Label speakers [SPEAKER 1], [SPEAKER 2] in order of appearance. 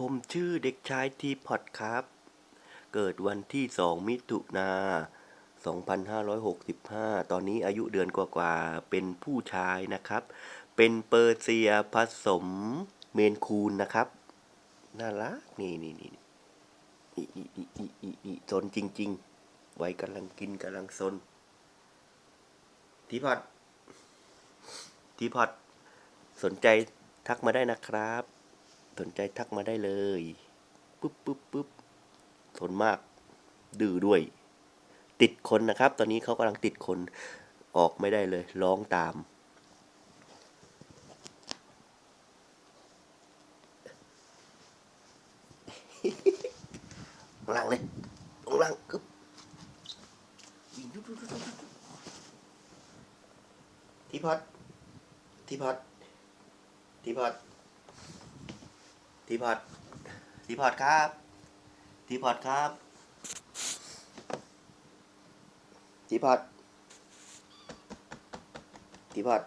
[SPEAKER 1] ผมชื่อเด็กชายทีพอดครับ เกิดวันที่ 2 มิถุนา 2565 ตอนนี้อายุเดือนกว่าๆ เป็นผู้ชายนะครับ เป็นเปอร์เซียผสมเมนคูนนะครับ น่ารัก นี่นี่นี่อีอีอีอีอีอีซนจริง ๆ ไว้กำลังกินกำลังซน ทีพอด ทีพอด สนใจทักมาได้นะครับ สนใจทักมาได้เลยปุ๊บปุ๊บปุ๊บสนมาก ดื้อด้วย ติดคนนะครับ ตอนนี้เขากำลังติดคนออกไม่ได้เลย ร้องตามลงล่างเลยลงล่างกึ๊บวิ่งดุ๊ดดุ๊ดดุ๊ดดุ๊ดทีพอดทีพอดทีพอด ทีพอดทีพอดครับทีพอดครับทีพอดทีพอด